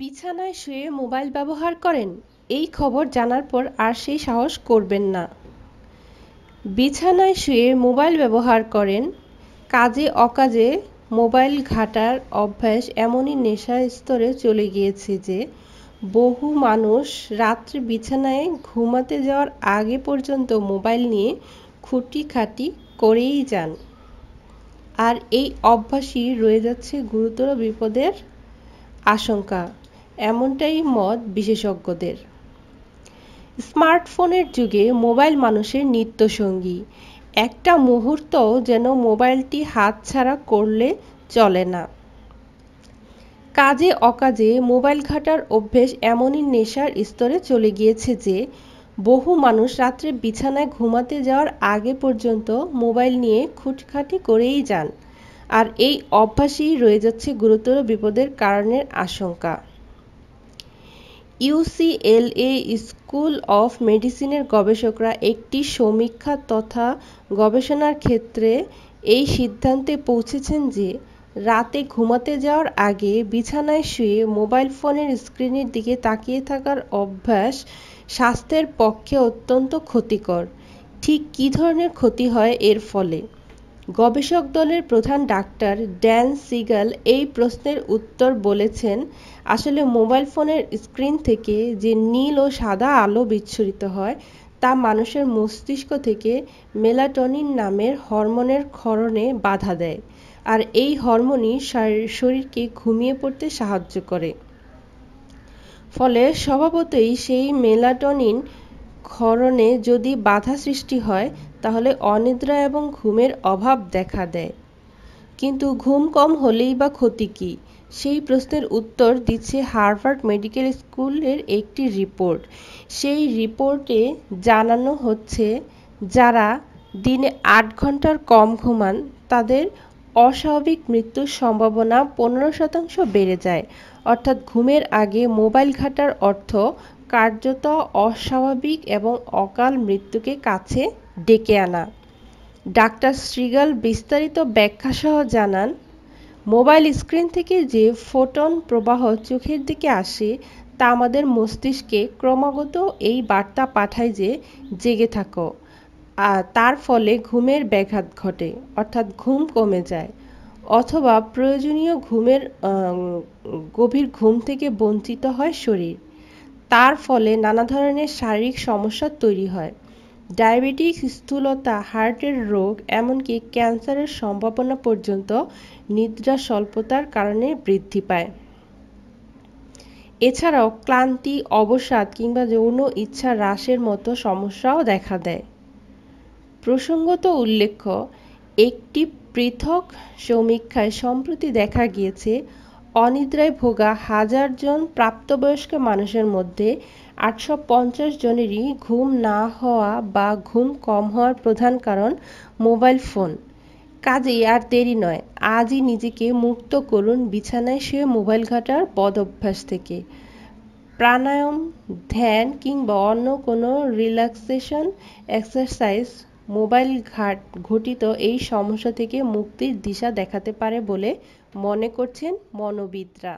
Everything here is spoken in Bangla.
বিছানায় শুয়ে মোবাইল ব্যবহার করেন, এই খবর জানার পর আর সেই সাহস করবেন না। বিছানায় শুয়ে মোবাইল ব্যবহার করেন, কাজে অকাজে মোবাইল ঘাটার অভ্যাস এমনই নেশার স্তরে চলে গিয়েছে যে, বহু মানুষ রাত্রে বিছানায় ঘুমাতে যাওয়ার আগে পর্যন্ত মোবাইল নিয়ে খুঁটিখাটি করেই যান। আর এই অভ্যাসই রয়ে যাচ্ছে গুরুতর বিপদের আশঙ্কা। এমনটাই মত বিশেষজ্ঞদের। স্মার্টফোনের যুগে মোবাইল মানুষের নিত্যসঙ্গী। একটা মুহূর্তও যেন মোবাইলটি হাতছাড়া করলে চলে না। কাজে অকাজে মোবাইল ঘাটার অভ্যেস এমনই নেশার স্তরে চলে গিয়েছে যে, বহু মানুষ রাত্রে বিছানায় ঘুমাতে যাওয়ার আগে পর্যন্ত মোবাইল নিয়ে খুঁটখাটি করেই যান। আর এই অভ্যাসই রয়ে যাচ্ছে গুরুতর বিপদের কারণের আশঙ্কা। ইউসিএলএ স্কুল অফ মেডিসিনের গবেষকরা একটি সমীক্ষা তথা গবেষণার ক্ষেত্রে এই সিদ্ধান্তে পৌঁছেছেন যে, রাতে ঘুমাতে যাওয়ার আগে বিছানায় শুয়ে মোবাইল ফোনের স্ক্রিনের দিকে তাকিয়ে থাকার অভ্যাস স্বাস্থ্যের পক্ষে অত্যন্ত ক্ষতিকর। ঠিক কী ধরনের ক্ষতি হয় এর ফলে? গবেষক দলের প্রধান ডাক্তার ড্যান সিগাল এই প্রশ্নের উত্তর বলেছেন, আসলে মোবাইল ফোনের স্ক্রিন থেকে যে নীল ও সাদা আলো বিচ্ছুরিত হয়, তা মানুষের মস্তিষ্ক থেকে মেলাটনিন নামের হরমোনের ক্ষরণে বাধা দেয়, আর এই হরমোনই শরীরকে ঘুমিয়ে পড়তে সাহায্য করে। ফলে স্বভাবতই সেই মেলাটনিন ক্ষরণে যদি বাধা সৃষ্টি হয়, তাহলে অনিদ্রা এবং ঘুমের অভাব দেখা দেয়। কিন্তু ঘুম কম হলেই বা ক্ষতি কী? সেই প্রশ্নের উত্তর দিচ্ছে হার্ভার্ড মেডিকেল স্কুলের একটি রিপোর্ট। সেই রিপোর্টে জানানো হচ্ছে, যারা দিনে আট ঘণ্টার কম ঘুমান, তাদের অস্বাভাবিক মৃত্যুর সম্ভাবনা পনেরো শতাংশ বেড়ে যায়। অর্থাৎ ঘুমের আগে মোবাইল ঘাটার অর্থ কার্যত অস্বাভাবিক এবং অকাল মৃত্যুকে কাছে ডেকে আনা। ডাক্তার শ্রীগাল বিস্তারিত ব্যাখ্যাসহ জানান, মোবাইল স্ক্রিন থেকে যে ফোটন প্রবাহ চোখের দিকে আসে, তা আমাদের মস্তিষ্কে ক্রমাগত এই বার্তা পাঠায় যে জেগে থাকো। তার ফলে ঘুমের ব্যাঘাত ঘটে, অর্থাৎ ঘুম কমে যায়। অথবা প্রয়োজনীয় ঘুমের গভীর ঘুম থেকে বঞ্চিত হয় শরীর। তার ফলে নানা ধরনের শারীরিক সমস্যা তৈরি হয়। ডায়াবেটিস স্থূলতা, হার্টের রোগ, এমনকি ক্যান্সারের সম্ভাবনা পর্যন্ত নিদ্রা স্বল্পতার কারণে বৃদ্ধি পায়। এছাড়াও ক্লান্তি, অবসাদ কিংবা যৌন ইচ্ছা হ্রাসের মতো সমস্যাও দেখা দেয়। প্রসঙ্গত উল্লেখ্য, একটি পৃথক সমীক্ষায় সম্প্রতি দেখা গিয়েছে অনিদ্রায় ভোগা হাজার জন প্রাপ্তবয়স্ক মানুষের মধ্যে আটশো পঞ্চাশ জনেরই ঘুম না হওয়া বা ঘুম কম হওয়ার প্রধান কারণ মোবাইল ফোন। কাজেই আর দেরি নয়, আজই নিজেকে মুক্ত করুন বিছানায় শুয়ে মোবাইল ঘাটার বদঅভ্যাস থেকে। প্রাণায়াম, ধ্যান কিংবা অন্য কোনো রিল্যাক্সেশন এক্সারসাইজ মোবাইল ঘাট ঘটিত এই সমস্যা থেকে মুক্তির দিশা দেখাতে পারে বলে মনে করছেন মনোবিদরা।